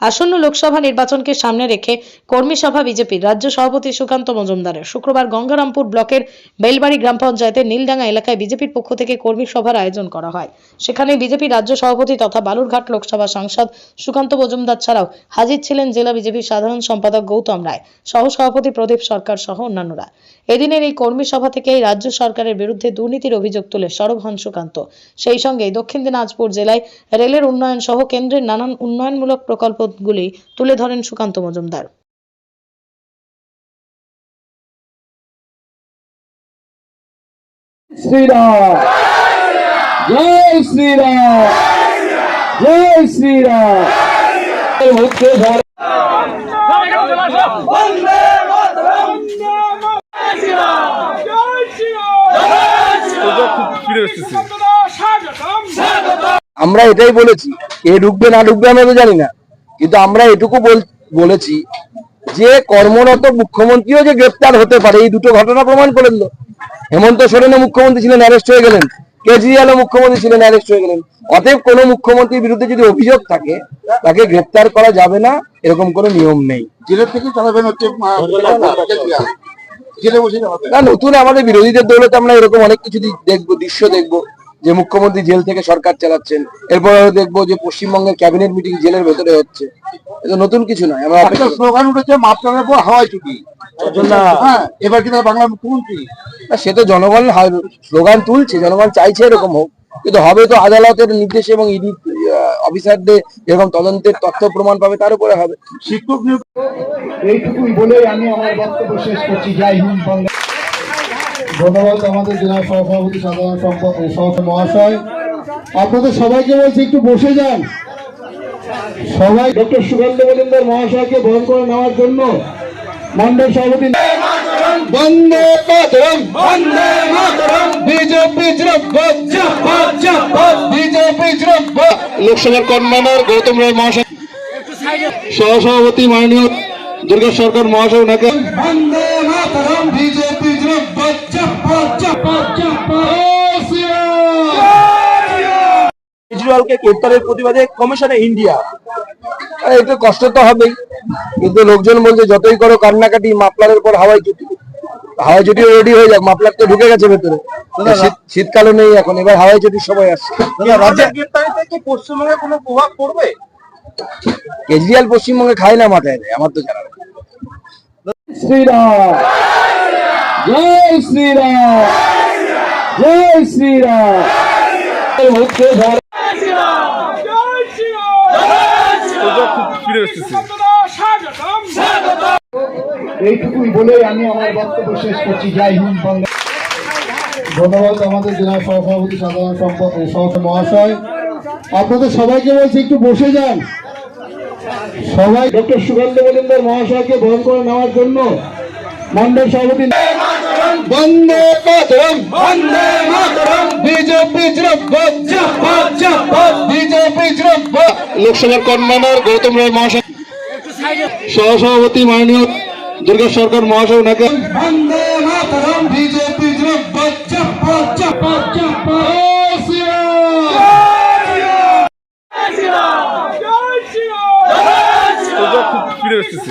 আসন্ন লোকসভা নির্বাচনকে সামনে রেখে কর্মী সভা বিজেপির রাজ্য সভাপতি সুকান্ত মজুমদারের শুক্রবার গঙ্গারামপুর ব্লকের বেলবাড়ি গ্রাম পঞ্চায়েতের নীলডাঙ্গা এলাকায় বিজেপির পক্ষ থেকে কর্মী সভার আয়োজন করা হয়। সেখানে বিজেপির রাজ্য সভাপতি তথা বালুরঘাট লোকসভা সাংসদ সুকান্ত মজুমদার ছাড়াও হাজির ছিলেন জেলা বিজেপির সাধারণ সম্পাদক গৌতম রায় সহ সভাপতি প্রদীপ সরকার সহ অন্যান্যরা। এদিনের এই কর্মী সভা থেকেই রাজ্য সরকারের বিরুদ্ধে দুর্নীতির অভিযোগ তুলে সরব হন সুকান্ত। সেই সঙ্গে দক্ষিণ দিনাজপুর জেলায় রেলের উন্নয়ন সহ কেন্দ্রের নানান উন্নয়নমূলক প্রকল্পগুলি তুলে ধরেন সুকান্ত মজুমদার। শ্রীরাম। জয় শ্রীরাম। জয় শ্রীরাম। মুক্তি ধরে। আমরা এটাই বলেছি এ ঢুকবে না ঢুকবে আমরা তো জানি না। কিন্তু আমরা এটুকু বল- বলেছি যে কর্মরত মুখ্যমন্ত্রীও যে গ্রেপ্তার হতে পারে এই দুটো ঘটনা প্রমাণ করে দিল হেমন্ত সোরেনও মুখ্যমন্ত্রী ছিলেন অ্যারেস্ট হয়ে গেলেন। কেজরিওয়ালও মুখ্যমন্ত্রী ছিলেন অ্যারেস্ট হয়ে গেলেন। অতএব কোনো মুখ্যমন্ত্রীর বিরুদ্ধে যদি অভিযোগ থাকে তাকে গ্রেপ্তার করা যাবে না এরকম কোনো নিয়ম নেই। জেলের থেকে চালাবেন হচ্ছে না নতুন আমাদের বিরোধীদের দৌলতে আমরা এরকম অনেক কিছু দেখব দৃশ্য দেখব। যে মুখ্যমন্ত্রী জেল থেকে সরকার চালাচ্ছেন এরপর দেখব যে পশ্চিমবঙ্গের ক্যাবিনেট মিটিং জেলের ভেতরে হচ্ছে। এটা নতুন কিছু নয়। আমরা একটা স্লোগান উঠেছে মাপটানের পর হাওয়াই ছুটি না, হ্যাঁ এবার কিনা বাংলা মুখ্যমন্ত্রী? সে তো জনগণ স্লোগান তুলছে জনগণ চাইছে এরকম হোক। কিন্তু হবে তো আদালতের নির্দেশে এবং ইডি অফিসারদের যেরকম তদন্তের তথ্য প্রমাণ পাবে তার উপরে হবে। শিক্ষক এইটুকুই বলে আমি আমার বক্তব্য শেষ করছি। জয় হিন্দ বাংলা ধন্যবাদ আমাদের জেলা সভাপতি, সাধারণ সম্পাদক মহাশয়। আপনাদের সবাইকে বলছি, একটু বসে যান। সবাই ডক্টর সুকান্ত মজুমদার মহাশয়কে বহন করে নেওয়ার জন্য মন্ডল সভাপতি লোকসভার কনভেনর গৌতম রায় মহাশয়। সহসভাপতি মাননীয় দুর্গা সরকার মহাশয়, ওনাকে কেজরিওয়ালকে গ্রেপ্তারের প্রতিবাদে কমিশনে ইন্ডিয়া। একটু কষ্ট তো হবেই। কিন্তু লোকজন বলছে যতই করো কান্নাকাটি মাপলারের পর হাওয়াই ছুটি হাওয়াই রেডি হয়ে যাক মাপলার তো ঢুকে গেছে ভেতরে। শীতকালও নেই এখন এবার হাওয়াই ছুটির সময় আসছে। রাজ্যের গ্রেপ্তারিতে কি পশ্চিমবঙ্গে কোনো প্রভাব পড়বে? কেজরিওয়াল পশ্চিমবঙ্গে খায় না মাথায় দেয় আমার তো জানা শ্রীরাম। জয় শ্রীরাম। জয় শ্রীরাম। ধরে। এইটুকুই বলে আমি আমার বক্তব্য শেষ করছি। জয় হিন্দ বাংলা। ধন্যবাদ আমাদের জেলা সভাপতি সাধারণ সম্পাদক মহাশয়। আপনাদের সবাইকে বলছি একটু বসে যান। সবাই ডক্টর সুকান্ত মজুমদার মহাশয়কে বহন করে নেওয়ার জন্য মন্ডল সভাপতি বন্দে মাতরম। বন্দে মাতরম। বিজেপি জিন্দাবাদ। বিজেপি জিন্দাবাদ। লোকসভার কনভেনর গৌতম রায় মহাশয়। সহসভাপতি মাননীয় দুর্গা সরকার মহাশয় ওনাকে। বন্দে মাতরম। বিজেপি ফিরে এসেছি